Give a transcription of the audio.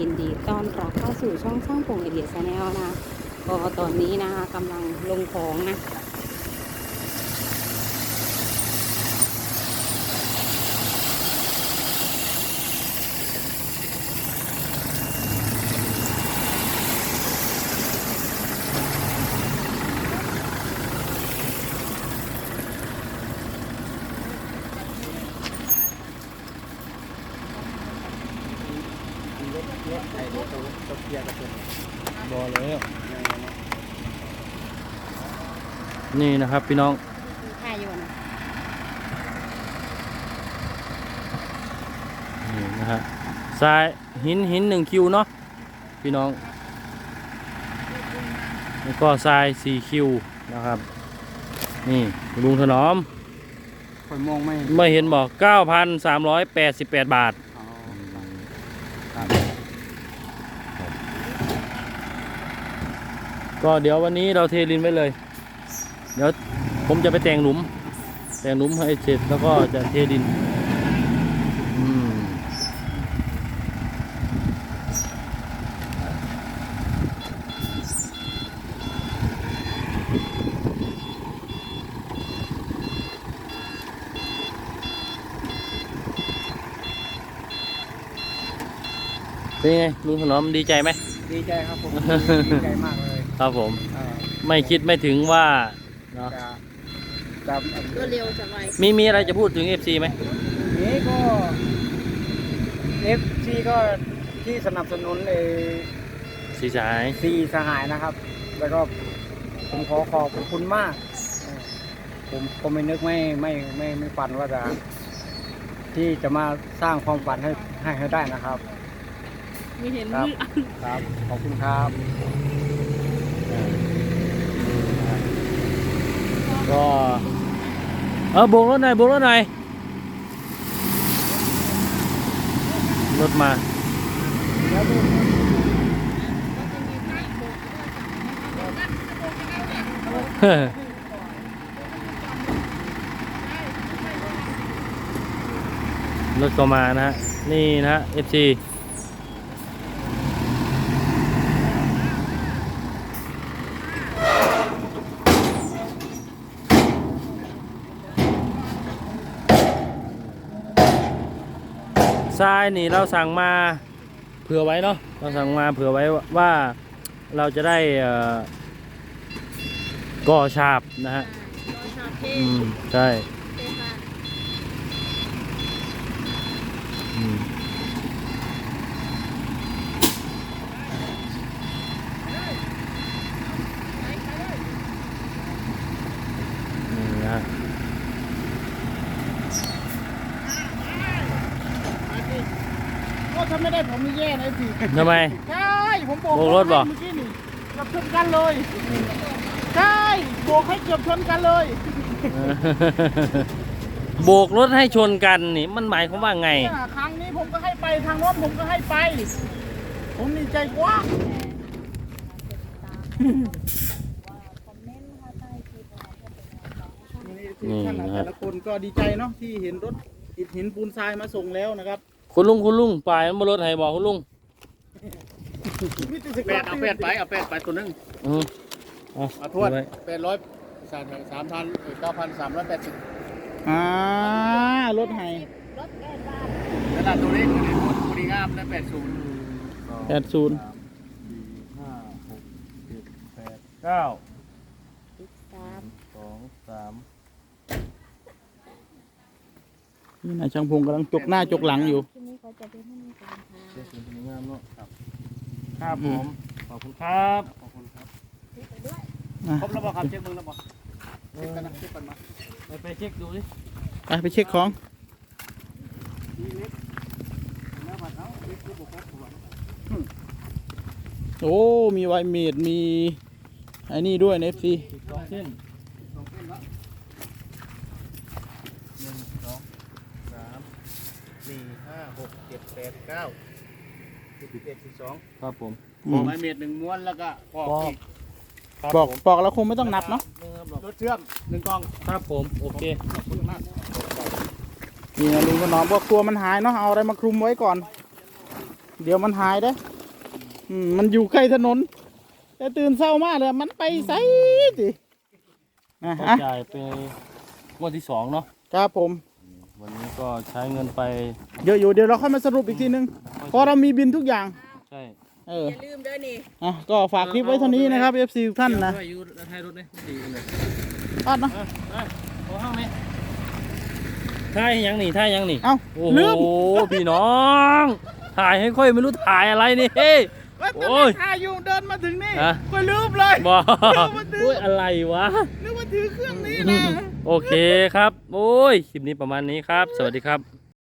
ยินดีต้อนรับเข้าสู่ช่องช่างพงไอเดียชาแนลนะก็ตอนนี้นะคะกำลังลงของนะ บอแล้วนี่นะครับพี่น้องค่าอยู่นะนี่นะฮะทรายหินหินหนึ่งคิวเนาะพี่น้องแล้วก็ทรายสี่คิวนะครับ นี่ลุงถนอมคอยมองไม่ไม่เห็นบอก 9,388 บาท ก็เดี๋ยววันนี้เราเทลินไว้เลย เดี๋ยวผมจะไปแต่งหลุม แต่งหลุมให้เสร็จแล้วก็จะเทดินเป็นไงลุงถนอมดีใจไหมดีใจครับผม ดีใจมากเลย ครับผมเอ่อไม่คิดไม่ถึงว่าเนาะจะจะรวดเร็วจะไวมีมีอะไรจะพูดถึง FC ไหมนี้ก็เอฟซีก็ที่สนับสนุนเอสีสาย ซีสหายนะครับ แล้วก็ผมขอขอบคุณมากเออผมก็ไม่นึกไม่ไม่ไม่ไม่ฝันว่าจะ ที่จะมาสร้างความฝันให้ให้ให้ได้นะครับ ไม่เห็นครับครับขอบคุณครับ ก็เออโบกรถหน่อยโบกรถหน่อยรถมาเฮ่รถก็มานะฮะ นี่นะฮะ FC ทรายนี่เราสั่งมาเผื่อไว้เนาะเราสั่งมาเผื่อไว้ว่าเราจะได้เอ่อก่อฉาบนะฮะอืมใช่อืมนี่นะฮะ ก็ ถ้าไม่ได้ผมมีแย่นะพี่ทำไม ใช่ผมโบกโบกรถเหรอให้เมื่อกี้นี่เกือบชนกันเลยใช่โบกให้เกือบชนกันเลยโบกรถให้ชนกันนี่มันหมายความว่าไง เนี่ยครั้งนี้ผมก็ให้ไปทางโน้นผมก็ให้ไป ผมดีใจกว่า นี่ท่านนะฮะแต่ละคนก็ดีใจเนาะที่เห็นรถอิฐหินปูนทรายมาส่งแล้วนะครับ คุณลุงคุณลุงปลายมันบนรถให้บอกคุณลุงแปดเอาแปดไปเอาแปดไปตัวหนึงอือเอาเอาทวดไว้แปดร้อยสามสามพันเก้าพันสามร้อยแปดสิบอ่ารถไฮขนาดตัวนี้ตัวนี้ตัวนี้งามนะแปดศูนย์แปดศูนย์ห้าหกเจ็ดแปดเก้าสามสองสาม นี่นายช่างพงกำลังจกหน้าจกหลังอยู่ ที่นี้เขาจะเป็นให้มีการทาเจ็ดสิบสวยงามเนาะครับครับผม ขอบคุณครับขอบคุณครับอะครบแล้วบ่ครับเช็คมึงแล้วบ่เช็คกันนะเช็คกันมาไปไปเช็คดูสิไปไปเช็คของแล้วบัดเอาเช็คคือบุคคลตัวโอ้ มีไวเมดมีไอ้นี่ด้วยในเอฟซีสิบสองเส้นสองเส้นละหนึ่งสองสาม สี่ห้าหกเจ็ดแปดเก้าสิบเอ็ดสิบสองครับผมไม้เม็ดหนึ่งม้วนแล้วก็ปอกอีกครับบอกผมบอกแล้วคงไม่ต้องนับเนาะรถเชื่อมหนึ่งกล่องครับผมโอเคขอบคุณมากนี่นะลุงก็น้องบอกกลัวมันหายเนาะเอาอะไรมาคลุมไว้ก่อน เดี๋ยวมันหายได้ออืมมันอยู่ใกล้ถนน แต่ตื่นเศร้ามากเลยมันไปไสดิอะก็อะจ่ายไปงวดที่สองเนาะครับผม วันนี้ก็ใช้เงินไปเดี๋ยวอยู่เดี๋ยวเราค่อยมาสรุปอีกทีนึงเพราะเรามีบินทุกอย่าง ใช่เอออย่าลืมเด้อนี่อะก็ฝากคลิปไว้เท่านี้นะครับ FC ทุกท่านนะเดี๋ยวไปอยู่ท้ายรถเลยดีเลยปัดนะอะขอห้างไหมท่ายยังนี่ท่ายยังนี่เอ้าโอ้ลืโหมพี่น้อง ถ่ายให้ค่อยไม่รู้ถ่ายอะไรนี่เฮ้ยโอ้โอ้ยยถ่ายอยู่เดินมาถึงนี่ฮะก็ลืมเลยบอมันดื้อโอ้ยอะไรวะนึกว่าถือเครื่องนี้นะ โอเคครับ โอ้ย คลิปนี้ประมาณนี้ครับ สวัสดีครับ